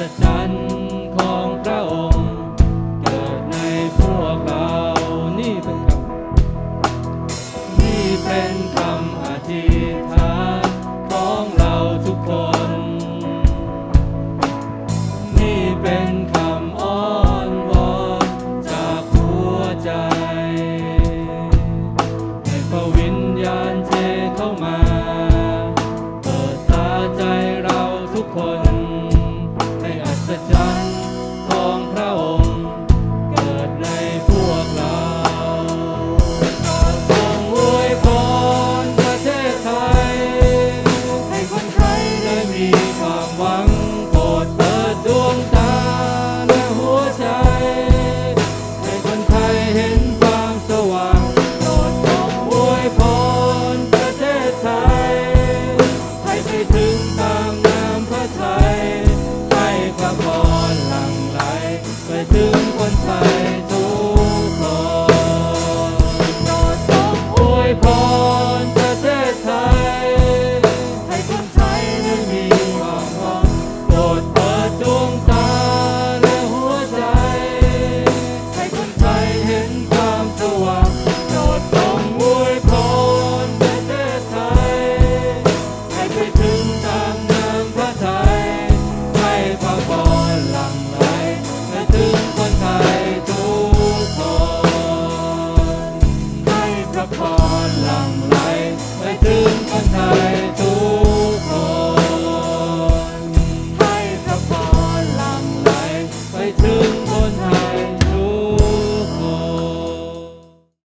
ศจรรย์ของพระองค์ เกิดในพวกเรานี่เป็นคำนี่เป็นคำอธิษ phải tư Lord.